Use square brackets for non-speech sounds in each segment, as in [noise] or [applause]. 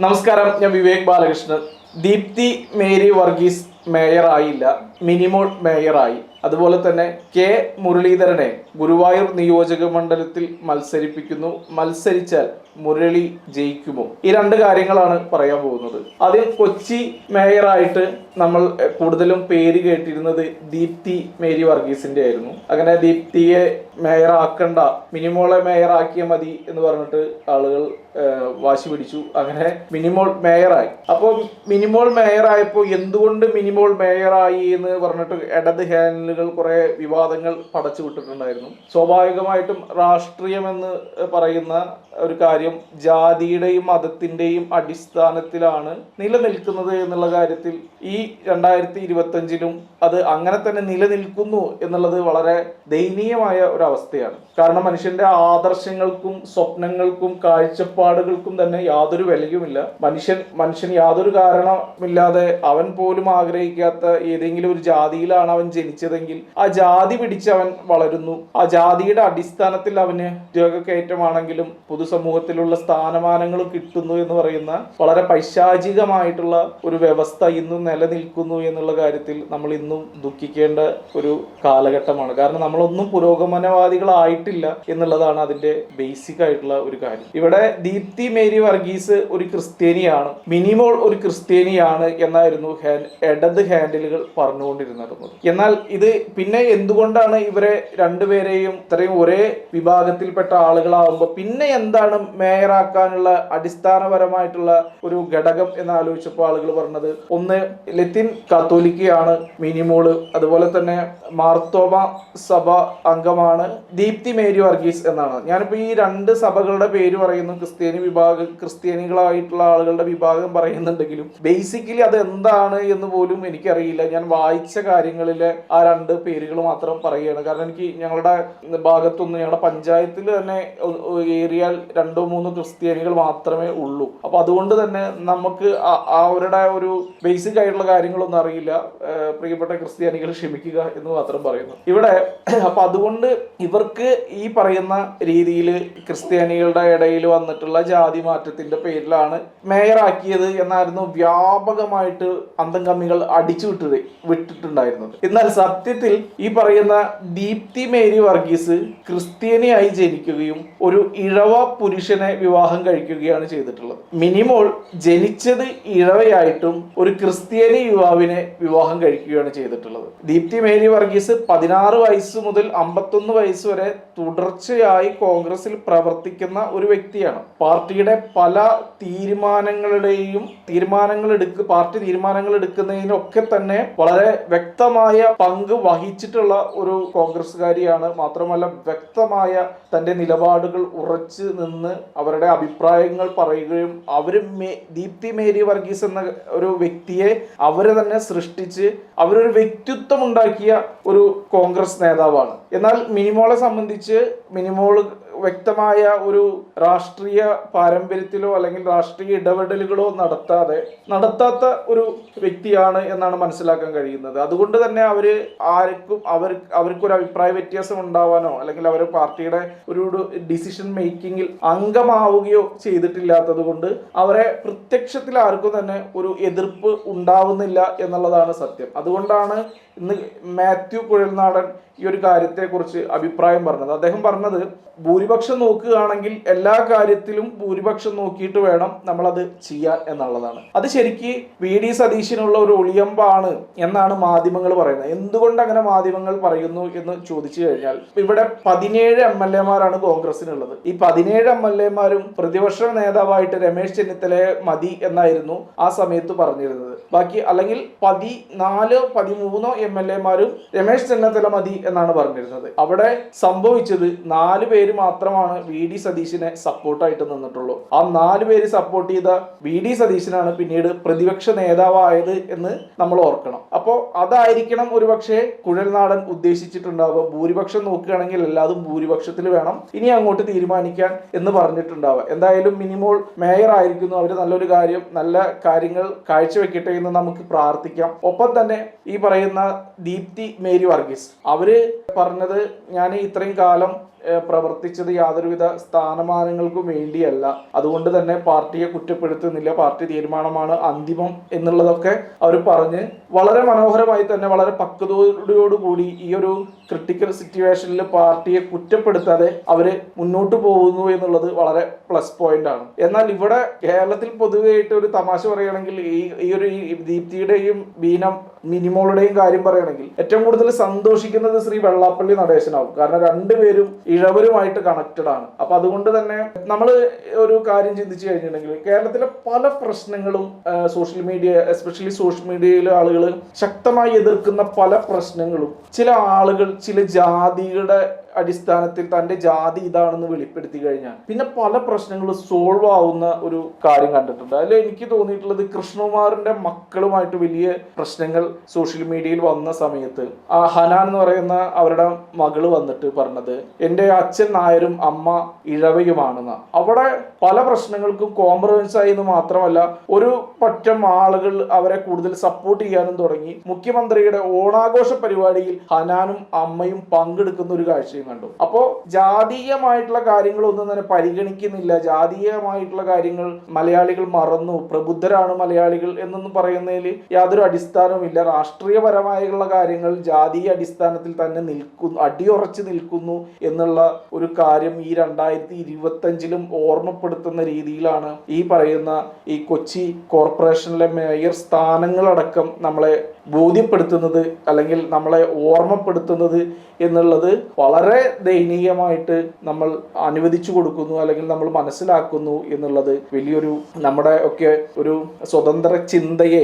നമസ്കാരം ഞാൻ വിവേക് ബാലകൃഷ്ണൻ. ദീപ്തി മേരി വർഗീസ് മേയറായില്ല. മിനിമോൾ മേയറായി. അതുപോലെ തന്നെ കെ മുരളീധരനെ ഗുരുവായൂർ നിയോജക മണ്ഡലത്തിൽ മത്സരിപ്പിക്കുന്നു. മത്സരിച്ചാൽ മുരളി ജയിക്കുമോ? ഈ രണ്ട് കാര്യങ്ങളാണ് പറയാൻ പോകുന്നത്. ആദ്യം കൊച്ചി മേയറായിട്ട് നമ്മൾ കൂടുതലും പേര് കേട്ടിരുന്നത് ദീപ്തി മേരി വർഗീസിന്റെ ആയിരുന്നു. അങ്ങനെ ദീപ്തിയെ മേയറാക്കണ്ട മിനിമോളെ മേയറാക്കിയ മതി എന്ന് പറഞ്ഞിട്ട് ആളുകൾ വാശി പിടിച്ചു. അങ്ങനെ മിനിമോൾ മേയറായി. അപ്പോൾ മിനിമോൾ മേയറായപ്പോൾ എന്തുകൊണ്ട് മിനിമോൾ മേയറായി എന്ന് പറഞ്ഞിട്ട് ഇടത് ഹാൻഡിലുകൾ കുറേ വിവാദങ്ങൾ പടച്ചു വിട്ടിട്ടുണ്ടായിരുന്നു. സ്വാഭാവികമായിട്ടും രാഷ്ട്രീയമെന്ന് പറയുന്ന ഒരു കാര്യം ജാതിയുടെയും മതത്തിന്റെയും അടിസ്ഥാനത്തിലാണ് നിലനിൽക്കുന്നത് എന്നുള്ള കാര്യത്തിൽ ഈ രണ്ടായിരത്തി ഇരുപത്തഞ്ചിലും അത് അങ്ങനെ തന്നെ നിലനിൽക്കുന്നു എന്നുള്ളത് വളരെ ദയനീയമായ ഒരു അവസ്ഥയാണ് കാരണം മനുഷ്യന്റെ ആദർശങ്ങൾക്കും സ്വപ്നങ്ങൾക്കും കാഴ്ചപ്പാടുകൾക്കും തന്നെ യാതൊരു വിലയുമില്ല. മനുഷ്യൻ മനുഷ്യൻ യാതൊരു കാരണമില്ലാതെ അവൻ പോലും ആഗ്രഹിക്കാത്ത ഏതെങ്കിലും ഒരു ജാതിയിലാണ് അവൻ ജനിച്ചതെങ്കിൽ ആ ജാതി പിടിച്ച് അവൻ വളരുന്നു. ആ ജാതിയുടെ അടിസ്ഥാനത്തിൽ അവന് ഉദ്യോഗക്കയറ്റമാണെങ്കിലും പൊതുസമൂഹത്തിലുള്ള സ്ഥാനമാനങ്ങൾ കിട്ടുന്നു എന്ന് പറയുന്ന വളരെ പൈശാചികമായിട്ടുള്ള ഒരു വ്യവസ്ഥ ഇന്നും നിലനിൽക്കുന്നു എന്നുള്ള കാര്യത്തിൽ നമ്മൾ ഇന്നും ദുഃഖിക്കേണ്ട ഒരു കാലഘട്ടമാണ്. കാരണം നമ്മളൊന്നും പുരോഗമനവാദികളായിട്ടില്ല എന്നുള്ളതാണ് അതിന്റെ ബേസിക് ആയിട്ടുള്ള ഒരു കാര്യം. ഇവിടെ ദീപ്തി മേരി വർഗീസ് ഒരു ക്രിസ്ത്യാനിയാണ്. മിനിമോൾ ഒരു ക്രിസ്ത്യാനിയാണ് എന്നായിരുന്നു ഇടത് ഹാൻഡിലുകൾ പറഞ്ഞുകൊണ്ടിരുന്നത്. എന്നാൽ ഇത് പിന്നെ എന്തുകൊണ്ടാണ് ഇവരെ രണ്ടുപേരെയും ഇത്രയും ഒരേ വിഭാഗത്തിൽപ്പെട്ട ആളുകളാവുമ്പോൾ പിന്നെ എന്താണ് മേയറാക്കാനുള്ള അടിസ്ഥാനപരമായിട്ടുള്ള ഒരു ഘടകം എന്ന് ആലോചിച്ചപ്പോൾ ആളുകൾ പറഞ്ഞത് ഒന്ന് ലത്തിൻ കാത്തോലിക്കയാണ് മിനിമോൾ. അതുപോലെ തന്നെ മാർത്തോമ സഭ അംഗമാണ് ദീപ്തി മേരി വർഗീസ് എന്നാണ്. ഞാനിപ്പോൾ ഈ രണ്ട് സഭകളുടെ പേര് പറയുന്നു. ക്രിസ്ത്യാനി വിഭാഗം ക്രിസ്ത്യാനികളായിട്ടുള്ള ആളുകളുടെ വിഭാഗം പറയുന്നുണ്ടെങ്കിലും ബേസിക്കലി അത് എന്താണ് എന്ന് പോലും എനിക്കറിയില്ല. ഞാൻ വായിച്ച കാര്യങ്ങളിലെ ആ രണ്ട് പേരുകൾ മാത്രം പറയുകയാണ്. കാരണം എനിക്ക് ഞങ്ങളുടെ ഭാഗത്തൊന്നും ഞങ്ങളുടെ പഞ്ചായത്തിൽ തന്നെ ഏറിയാൽ രണ്ടോ മൂന്നോ ക്രിസ്ത്യാനികൾ മാത്രമേ ഉള്ളൂ. അപ്പൊ അതുകൊണ്ട് തന്നെ നമുക്ക് അവരുടെ ഒരു ബേസിക് ആയിട്ടുള്ള കാര്യങ്ങളൊന്നും അറിയില്ല. പ്രിയപ്പെട്ട ക്രിസ്ത്യാനികൾ ക്ഷമിക്കുക എന്ന് മാത്രം പറയുന്നു. ഇവിടെ [clears throat] അപ്പൊ അതുകൊണ്ട് ഇവർക്ക് ഈ പറയുന്ന രീതിയിൽ ക്രിസ്ത്യാനികളുടെ ഇടയിൽ വന്നിട്ടുള്ള ജാതി മാറ്റത്തിന്റെ പേരിലാണ് മേയറാക്കിയത് എന്നായിരുന്നു വ്യാപകമായിട്ട് അന്തം കമ്മികൾ അടിച്ചു വിട്ടത് വിട്ടിട്ടുണ്ടായിരുന്നത്. എന്നാൽ സത്യത്തിൽ ഈ പറയുന്ന ദീപ്തി മേരി വർഗീസ് ക്രിസ്ത്യാനിയായി ജനിക്കുകയും ഒരു ഇഴവ പുരുഷനെ വിവാഹം കഴിക്കുകയാണ് ചെയ്തിട്ടുള്ളത്. മിനിമോൾ ജനിച്ചത് ഇഴവയായിട്ടും ഒരു ക്രിസ്ത്യാനി യുവാവിനെ വിവാഹം കഴിക്കുകയാണ് ചെയ്തിട്ടുള്ളത്. ദീപ്തി മേരി വർഗീസ് പതിനാറ് വയസ്സ് മുതൽ അമ്പത്തൊന്ന് വയസ്സ് വരെ തുടർച്ചയായി കോൺഗ്രസിൽ പ്രവർത്തിക്കുന്ന ഒരു വ്യക്തിയാണ്. പാർട്ടിയുടെ പല തീരുമാനങ്ങളുടെയും തീരുമാനങ്ങൾ എടുക്ക പാർട്ടി തീരുമാനങ്ങൾ എടുക്കുന്നതിനൊക്കെ തന്നെ വളരെ വ്യക്തമായ പങ്ക് വഹിച്ചിട്ടുള്ള ഒരു കോൺഗ്രസ്സുകാരിയാണ്. മാത്രമല്ല വ്യക്തമായ തന്റെ നിലപാടുകൾ ഉറച്ചു നിന്ന് അവരുടെ അഭിപ്രായങ്ങൾ പറയുകയും അവർ മേ- ദീപ്തി മേരി വർഗീസ് എന്ന ഒരു വ്യക്തിയെ അവർ തന്നെ സൃഷ്ടിച്ച് അവരൊരു വ്യക്തിത്വം ഉണ്ടാക്കിയ ഒരു കോൺഗ്രസ് നേതാവാണ്. എന്നാൽ മിനിമോളെ സംബന്ധിച്ച് മിനിമോൾ വ്യക്തമായ ഒരു രാഷ്ട്രീയ പാരമ്പര്യത്തിലോ അല്ലെങ്കിൽ രാഷ്ട്രീയ ഇടപെടലുകളോ നടത്താതെ നടത്താത്ത ഒരു വ്യക്തിയാണ് എന്നാണ് മനസ്സിലാക്കാൻ കഴിയുന്നത്. അതുകൊണ്ട് തന്നെ അവർ ആർക്കും അവർ അവർക്കൊരു അഭിപ്രായ വ്യത്യാസം ഉണ്ടാവാനോ അല്ലെങ്കിൽ അവർ പാർട്ടിയുടെ ഒരു ഡിസിഷൻ മേക്കിങ്ങിൽ അംഗമാവുകയോ ചെയ്തിട്ടില്ലാത്തത് കൊണ്ട് അവരെ പ്രത്യക്ഷത്തിൽ ആർക്കും തന്നെ ഒരു എതിർപ്പ് ഉണ്ടാവുന്നില്ല എന്നുള്ളതാണ് സത്യം. അതുകൊണ്ടാണ് ഇന്ന് മാത്യു കുഴൽനാടൻ ഈ ഒരു കാര്യത്തെക്കുറിച്ച് അഭിപ്രായം പറഞ്ഞത്. അദ്ദേഹം പറഞ്ഞത് ഭൂരിപക്ഷം നോക്കുകയാണെങ്കിൽ എല്ലാ കാര്യത്തിലും ഭൂരിപക്ഷം നോക്കിയിട്ട് വേണം നമ്മളത് ചെയ്യാൻ എന്നുള്ളതാണ്. അത് ശരിക്ക് വി ഡി സതീശിനുള്ള ഒരു ഒളിയമ്പാണ് എന്നാണ് മാധ്യമങ്ങൾ പറയുന്നത്. എന്തുകൊണ്ട് അങ്ങനെ മാധ്യമങ്ങൾ പറയുന്നു എന്ന് ചോദിച്ചു കഴിഞ്ഞാൽ ഇവിടെ പതിനേഴ് എം എൽ എമാരാണ് കോൺഗ്രസിനുള്ളത് ഈ പതിനേഴ് എം എൽ എമാരും പ്രതിപക്ഷ നേതാവായിട്ട് രമേശ് ചെന്നിത്തലയെ മതി എന്നായിരുന്നു ആ സമയത്ത് പറഞ്ഞിരുന്നത്. ബാക്കി അല്ലെങ്കിൽ പതിനാലോ പതിമൂന്നോ എം എൽ എമാരും രമേശ് ചെന്നിത്തല മതി എന്നാണ് പറഞ്ഞിരുന്നത്. അവിടെ സംഭവിച്ചത് നാല് പേര് മാത്രമാണ് വി ഡി സതീശിനെ സപ്പോർട്ടായിട്ട് നിന്നിട്ടുള്ളൂ. ആ നാല് പേര് സപ്പോർട്ട് ചെയ്ത വി ഡി സതീശനാണ് പിന്നീട് പ്രതിപക്ഷ നേതാവായത് എന്ന് നമ്മൾ ഓർക്കണം. അപ്പോൾ അതായിരിക്കണം ഒരുപക്ഷെ കുഴൽനാടൻ ഉദ്ദേശിച്ചിട്ടുണ്ടാവുക. ഭൂരിപക്ഷം നോക്കുകയാണെങ്കിൽ എല്ലാതും ഭൂരിപക്ഷത്തിൽ വേണം ഇനി അങ്ങോട്ട് തീരുമാനിക്കാൻ എന്ന് പറഞ്ഞിട്ടുണ്ടാവുക. എന്തായാലും മിനിമോൾ മേയർ ആയിരിക്കുന്നു. അവർ നല്ലൊരു കാര്യം നല്ല കാര്യങ്ങൾ കാഴ്ചവെക്കട്ടെ എന്ന് നമുക്ക് പ്രാർത്ഥിക്കാം. ഒപ്പം തന്നെ ഈ പറയുന്ന ദീപ്തി മേരി വർഗീസ്. അവർ പറഞ്ഞത് ഞാൻ ഇത്രയും കാലം പ്രവർത്തിച്ചത് യാതൊരുവിധ സ്ഥാനമാനങ്ങൾക്കും വേണ്ടിയല്ല. അതുകൊണ്ട് തന്നെ പാർട്ടിയെ കുറ്റപ്പെടുത്തുന്നില്ല. പാർട്ടി തീരുമാനമാണ് അന്തിമം എന്നുള്ളതൊക്കെ അവർ പറഞ്ഞ് വളരെ മനോഹരമായി തന്നെ വളരെ പക്വതയോടുകൂടി ഈ ഒരു ക്രിട്ടിക്കൽ സിറ്റുവേഷനിൽ പാർട്ടിയെ കുറ്റപ്പെടുത്താതെ അവർ മുന്നോട്ട് പോകുന്നു എന്നുള്ളത് വളരെ പ്ലസ് പോയിന്റ് ആണ്. എന്നാൽ ഇവിടെ കേരളത്തിൽ പൊതുവെയായിട്ട് ഒരു തമാശ പറയുകയാണെങ്കിൽ ഈ ഈ ഒരു ദീപ്തിയുടെയും ബീനം മിനിമോളുടെയും കാര്യം പറയുകയാണെങ്കിൽ ഏറ്റവും കൂടുതൽ സന്തോഷിക്കുന്നത് ശ്രീ വെള്ളാപ്പള്ളി നടേശനാവും. കാരണം രണ്ടുപേരും ഇഴവരുമായിട്ട് കണക്റ്റഡ് ആണ്. അപ്പൊ അതുകൊണ്ട് തന്നെ നമ്മൾ ഒരു കാര്യം ചിന്തിച്ചു കഴിഞ്ഞിട്ടുണ്ടെങ്കിൽ കേരളത്തിലെ പല പ്രശ്നങ്ങളും സോഷ്യൽ മീഡിയ എസ്പെഷ്യലി സോഷ്യൽ മീഡിയയിലെ ആളുകൾ ശക്തമായി എതിർക്കുന്ന പല പ്രശ്നങ്ങളും ചില ആളുകൾ ചില ജാതിയുടെ അടിസ്ഥാനത്തിൽ തന്റെ ജാതി ഇതാണെന്ന് വെളിപ്പെടുത്തി കഴിഞ്ഞാൽ പിന്നെ പല പ്രശ്നങ്ങളും സോൾവ് ആവുന്ന ഒരു കാര്യം കണ്ടിട്ടുണ്ട്. അതിൽ എനിക്ക് തോന്നിയിട്ടുള്ളത് കൃഷ്ണകുമാറിന്റെ മക്കളുമായിട്ട് വലിയ പ്രശ്നങ്ങൾ സോഷ്യൽ മീഡിയയിൽ വന്ന സമയത്ത് ആ ഹനാൻ എന്ന് പറയുന്ന അവരുടെ മകൾ വന്നിട്ട് പറഞ്ഞത് എന്റെ അച്ഛൻ നായരും അമ്മ ഇഴവയുമാണെന്ന്. അവിടെ പല പ്രശ്നങ്ങൾക്കും കോംപ്രമൈസ് എന്ന് മാത്രമല്ല ഒരു പറ്റം ആളുകൾ അവരെ കൂടുതൽ സപ്പോർട്ട് ചെയ്യാനും തുടങ്ങി. മുഖ്യമന്ത്രിയുടെ ഓണാഘോഷ പരിപാടിയിൽ ഹനാനും അമ്മയും പങ്കെടുക്കുന്ന ഒരു കാഴ്ചയും കണ്ടു. അപ്പോ ജാതീയമായിട്ടുള്ള കാര്യങ്ങളൊന്നും തന്നെ പരിഗണിക്കുന്നില്ല. ജാതീയമായിട്ടുള്ള കാര്യങ്ങൾ മലയാളികൾ മറന്നു. പ്രബുദ്ധരാണ് മലയാളികൾ എന്നൊന്നും പറയുന്നതിൽ യാതൊരു അടിസ്ഥാനവുമില്ല. രാഷ്ട്രീയപരമായുള്ള കാര്യങ്ങൾ ജാതീയ അടിസ്ഥാനത്തിൽ തന്നെ നിൽക്കുന്നു അടിയുറച്ച് നിൽക്കുന്നു എന്നുള്ള ഒരു കാര്യം ഈ രണ്ടായിരത്തി ഇരുപത്തഞ്ചിലും ഓർമ്മപ്പെടുത്തുന്ന രീതിയിലാണ് ഈ പറയുന്ന ഈ കൊച്ചി കോർപ്പറേഷനിലെ മേയർ സ്ഥാനങ്ങളടക്കം നമ്മളെ ബോധ്യപ്പെടുത്തുന്നത് അല്ലെങ്കിൽ നമ്മളെ ഓർമ്മപ്പെടുത്തുന്നത് എന്നുള്ളത് വളരെ ദയനീയമായിട്ട് നമ്മൾ അനുവദിച്ചു കൊടുക്കുന്നു അല്ലെങ്കിൽ നമ്മൾ മനസ്സിലാക്കുന്നു എന്നുള്ളത് വലിയൊരു നമ്മുടെ ഒക്കെ ഒരു സ്വതന്ത്ര ചിന്തയെ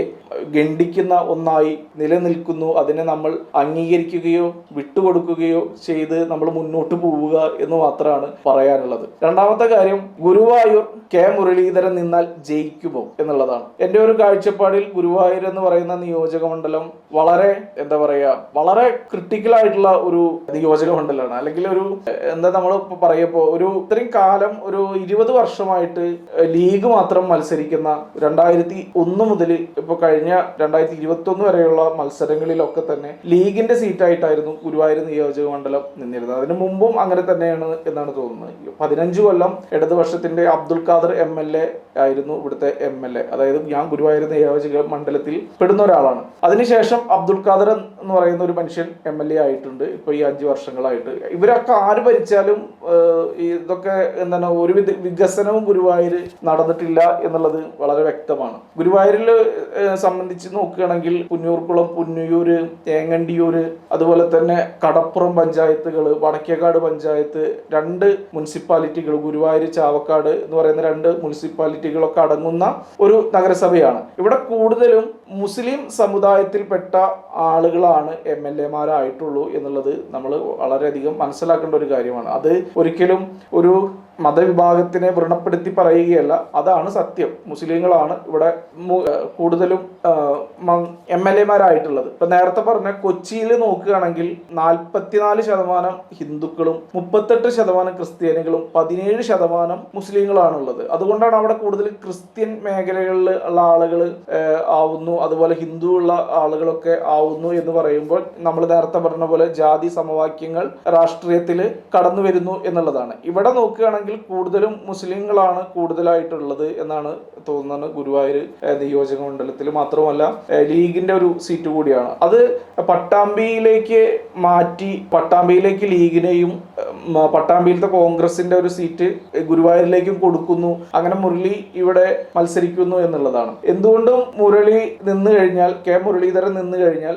ഗണ്ഡിക്കുന്ന ഒന്നായി നിലനിൽക്കുന്നു. അതിനെ നമ്മൾ അംഗീകരിക്കുകയോ വിട്ടുകൊടുക്കുകയോ ചെയ്ത് നമ്മൾ മുന്നോട്ട് പോവുക എന്ന് മാത്രമാണ് പറയാനുള്ളത്. രണ്ടാമത്തെ കാര്യം ഗുരുവായൂർ കെ മുരളീധരൻ നിന്നാൽ ജയിക്കുമോ എന്നുള്ളതാണ്. എന്റെ ഒരു കാഴ്ചപ്പാടിൽ ഗുരുവായൂർ എന്ന് പറയുന്ന നിയോജക മണ്ഡലം വളരെ എന്താ പറയുക വളരെ ക്രിട്ടിക്കൽ ആയിട്ടുള്ള ഒരു നിയോജക മണ്ഡലമാണ് അല്ലെങ്കിൽ ഒരു എന്താ നമ്മൾ പറയപ്പോ ഒരു ഇത്രയും കാലം ഒരു ഇരുപത് വർഷമായിട്ട് ലീഗ് മാത്രം മത്സരിക്കുന്ന രണ്ടായിരത്തി ഒന്ന് മുതൽ ഇപ്പൊ കഴിഞ്ഞ രണ്ടായിരത്തി ഇരുപത്തി ഒന്ന് വരെയുള്ള മത്സരങ്ങളിലൊക്കെ തന്നെ ലീഗിന്റെ സീറ്റായിട്ടായിരുന്നു ഗുരുവായൂർ നിയോജക മണ്ഡലം നിന്നിരുന്നത്. അതിനു മുമ്പും അങ്ങനെ തന്നെയാണ് എന്നാണ് തോന്നുന്നത്. പതിനഞ്ച് കൊല്ലം ഇടതുപക്ഷത്തിന്റെ Abdul Khader M L A ആയിരുന്നു ഇവിടുത്തെ എം എൽ എ. അതായത് ഞാൻ ഗുരുവായൂർ നിയോജക മണ്ഡലത്തിൽ പെടുന്ന ഒരാളാണ്. അതിനുശേഷം അബ്ദുൽ ഖാദർ എന്ന് പറയുന്ന ഒരു മനുഷ്യൻ എം എൽ എ ആയിട്ടുണ്ട്. ഇപ്പൊ ഈ അഞ്ച് വർഷങ്ങളായിട്ട്. ഇവരൊക്കെ ആര് ഭരിച്ചാലും ഇതൊക്കെ എന്താണ് ഒരു വികസനവും ഗുരുവായൂർ നടന്നിട്ടില്ല എന്നുള്ളത് വളരെ വ്യക്തമാണ്. ഗുരുവായൂരിൽ സംബന്ധിച്ച് നോക്കുകയാണെങ്കിൽ പുന്നൂർക്കുളം പുന്നിയൂര് തേങ്ങണ്ടിയൂര് അതുപോലെ തന്നെ കടപ്പുറം പഞ്ചായത്തുകൾ വടക്കേക്കാട് പഞ്ചായത്ത് രണ്ട് മുനിസിപ്പാലിറ്റികൾ ഗുരുവായൂർ ചാവക്കാട് എന്ന് പറയുന്ന രണ്ട് മുനിസിപ്പാലിറ്റികളൊക്കെ അടങ്ങുന്ന ഒരു നഗരസഭയാണ്. ഇവിടെ കൂടുതലും മുസ്ലിം സമുദായത്തിൽപ്പെട്ട ആളുകളാണ് എം എൽ എമാരായിട്ടുള്ളൂ എന്നുള്ളത് നമ്മൾ വളരെയധികം മനസ്സിലാക്കേണ്ട ഒരു കാര്യമാണ്. അത് ഒരിക്കലും ഒരു മതവിഭാഗത്തിനെ വ്രണപ്പെടുത്തി പറയുകയല്ല. അതാണ് സത്യം. മുസ്ലിങ്ങളാണ് ഇവിടെ കൂടുതലും എം എൽ എമാരായിട്ടുള്ളത്. ഇപ്പൊ നേരത്തെ പറഞ്ഞ കൊച്ചിയിൽ നോക്കുകയാണെങ്കിൽ നാൽപ്പത്തിനാല് ശതമാനം ഹിന്ദുക്കളും മുപ്പത്തെട്ട് ശതമാനം ക്രിസ്ത്യാനികളും പതിനേഴ് ശതമാനം മുസ്ലിങ്ങളാണുള്ളത്. അതുകൊണ്ടാണ് അവിടെ കൂടുതൽ ക്രിസ്ത്യൻ മേഖലകളിൽ ഉള്ള ആളുകൾ ആവുന്നു. അതുപോലെ ഹിന്ദു ഉള്ള ആളുകളൊക്കെ ആവുന്നു എന്ന് പറയുമ്പോൾ നമ്മൾ നേരത്തെ പറഞ്ഞ പോലെ ജാതി സമവാക്യങ്ങൾ രാഷ്ട്രീയത്തിൽ കടന്നു വരുന്നു എന്നുള്ളതാണ്. ഇവിടെ നോക്കുകയാണെങ്കിൽ കൂടുതലും മുസ്ലിങ്ങളാണ് കൂടുതലായിട്ടുള്ളത് എന്നാണ് തോന്നുന്നത് ഗുരുവായൂർ നിയോജക മണ്ഡലത്തിൽ. മാത്രമല്ല ലീഗിന്റെ ഒരു സീറ്റ് കൂടിയാണ്. അത് പട്ടാമ്പിയിലേക്ക് മാറ്റി പട്ടാമ്പിയിലേക്ക് ലീഗിനെയും പട്ടാമ്പിയിലത്തെ കോൺഗ്രസിന്റെ ഒരു സീറ്റ് ഗുരുവായൂരിലേക്കും കൊടുക്കുന്നു. അങ്ങനെ മുരളി ഇവിടെ മത്സരിക്കുന്നു എന്നുള്ളതാണ്. എന്തുകൊണ്ടും മുരളി നിന്ന് കഴിഞ്ഞാൽ കെ മുരളീധരൻ നിന്ന് കഴിഞ്ഞാൽ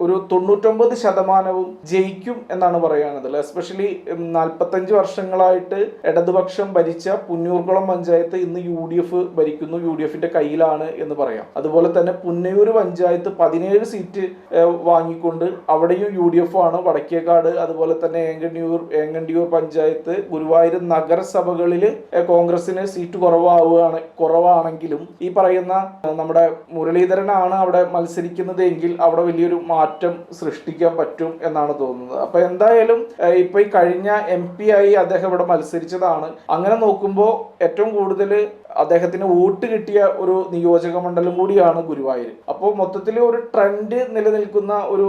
ഒരു തൊണ്ണൂറ്റൊമ്പത് ശതമാനവും ജയിക്കും എന്നാണ് പറയാനുള്ളത്. എസ്പെഷ്യലി നാൽപ്പത്തഞ്ച് വർഷങ്ങളായിട്ട് ഇടതുപക്ഷം ഭരിച്ച പുന്നൂർകുളം പഞ്ചായത്ത് ഇന്ന് യു ഡി എഫ് ഭരിക്കുന്നു. യു ഡി എഫിന്റെ കയ്യിലാണ് എന്ന് പറയാം. അതുപോലെ തന്നെ പുന്നയൂർ പഞ്ചായത്ത് പതിനേഴ് സീറ്റ് വാങ്ങിക്കൊണ്ട് അവിടെയും യു ഡി എഫ് ആണ്. വടക്കേക്കാട് അതുപോലെ തന്നെ ഏങ്കണ്ടിയൂർ ഏങ്കണ്ടിയൂർ പഞ്ചായത്ത് ഗുരുവായൂർ നഗരസഭകളിൽ കോൺഗ്രസിന് സീറ്റ് കുറവാവുകയാണ് കുറവാണെങ്കിലും ഈ പറയുന്ന നമ്മുടെ മുരളീധരനാണ് അവിടെ മത്സരിക്കുന്നത് എങ്കിൽ അവിടെ വലിയൊരു മാറ്റം സൃഷ്ടിക്കാൻ പറ്റും എന്നാണ് തോന്നുന്നത്. അപ്പൊ എന്തായാലും ഇപ്പൊ ഈ കഴിഞ്ഞ എം പി ആയി അദ്ദേഹം ഇവിടെ മത്സരിച്ചതാണ്. അങ്ങനെ നോക്കുമ്പോൾ ഏറ്റവും കൂടുതൽ അദ്ദേഹത്തിന് വോട്ട് കിട്ടിയ ഒരു നിയോജക മണ്ഡലം കൂടിയാണ് ഗുരുവായൂർ അപ്പോൾ മൊത്തത്തിൽ ഒരു ട്രെൻഡ് നിലനിൽക്കുന്ന ഒരു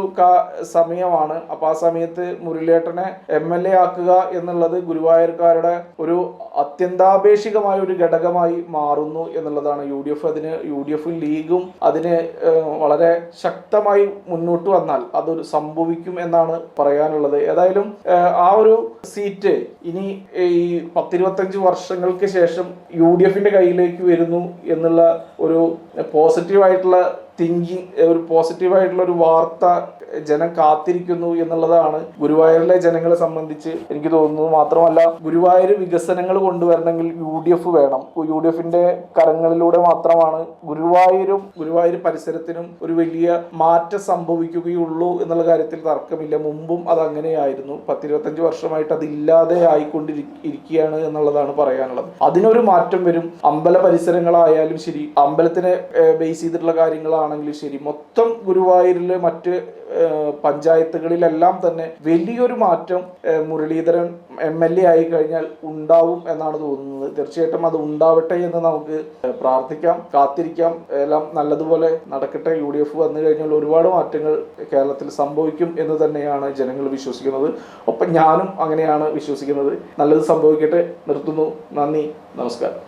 സമയമാണ്. അപ്പോൾ ആ സമയത്ത് മുരളിയേട്ടനെ എം എൽ എ ആക്കുക എന്നുള്ളത് ഗുരുവായൂർക്കാരുടെ ഒരു അത്യന്താപേക്ഷികമായ ഒരു ഘടകമായി മാറുന്നു എന്നുള്ളതാണ് യു ഡി എഫ് അതിന് യു ഡി എഫും ലീഗും അതിന് വളരെ ശക്തമായി മുന്നോട്ട് വന്നാൽ അതൊരു സംഭവിക്കും എന്നാണ് പറയാനുള്ളത്. ഏതായാലും ആ ഒരു സീറ്റ് ഇനി ഈ പത്തിരുപത്തഞ്ച് വർഷങ്ങൾക്ക് ശേഷം യു ഡി എഫിന്റെ കയ്യിലേക്ക് വരുന്നു എന്നുള്ള ഒരു പോസിറ്റീവായിട്ടുള്ള തിങ്കിങ് ഒരു പോസിറ്റീവായിട്ടുള്ള ഒരു വാർത്ത ജനം കാത്തിരിക്കുന്നു എന്നുള്ളതാണ് ഗുരുവായൂരിലെ ജനങ്ങളെ സംബന്ധിച്ച് എനിക്ക് തോന്നുന്നു മാത്രമല്ല ഗുരുവായൂർ വികസനങ്ങൾ കൊണ്ടുവരണമെങ്കിൽ യു ഡി എഫ് വേണം. യു ഡി എഫിന്റെ കരങ്ങളിലൂടെ മാത്രമാണ് ഗുരുവായൂരും ഗുരുവായൂർ പരിസരത്തിനും ഒരു വലിയ മാറ്റം സംഭവിക്കുകയുള്ളൂ എന്നുള്ള കാര്യത്തിൽ തർക്കമില്ല. മുമ്പും അത് അങ്ങനെയായിരുന്നു പത്തിരുപത്തഞ്ച് വർഷമായിട്ട് അതില്ലാതെ ആയിക്കൊണ്ടിരിക്കുകയാണ് എന്നുള്ളതാണ് പറയാനുള്ളത്. അതിനൊരു മാറ്റം വരും. അമ്പല പരിസരങ്ങളായാലും ശരി അമ്പലത്തിനെ ബേസ് ചെയ്തിട്ടുള്ള കാര്യങ്ങളാണെങ്കിലും ശരി മൊത്തം ഗുരുവായൂരിലെ മറ്റ് പഞ്ചായത്തുകളിലെല്ലാം തന്നെ വലിയൊരു മാറ്റം മുരളീധരൻ എം എൽ എ ആയി കഴിഞ്ഞാൽ ഉണ്ടാവും എന്നാണ് തോന്നുന്നത്. തീർച്ചയായിട്ടും അത് ഉണ്ടാവട്ടെ എന്ന് നമുക്ക് പ്രാർത്ഥിക്കാം കാത്തിരിക്കാം. എല്ലാം നല്ലതുപോലെ നടക്കട്ടെ. യു ഡി എഫ് വന്നു കഴിഞ്ഞാൽ ഒരുപാട് മാറ്റങ്ങൾ കേരളത്തിൽ സംഭവിക്കും എന്ന് തന്നെയാണ് ജനങ്ങൾ വിശ്വസിക്കുന്നത്. ഒപ്പം ഞാനും അങ്ങനെയാണ് വിശ്വസിക്കുന്നത്. നല്ലത് സംഭവിക്കട്ടെ. നിർത്തുന്നു. നന്ദി. നമസ്കാരം.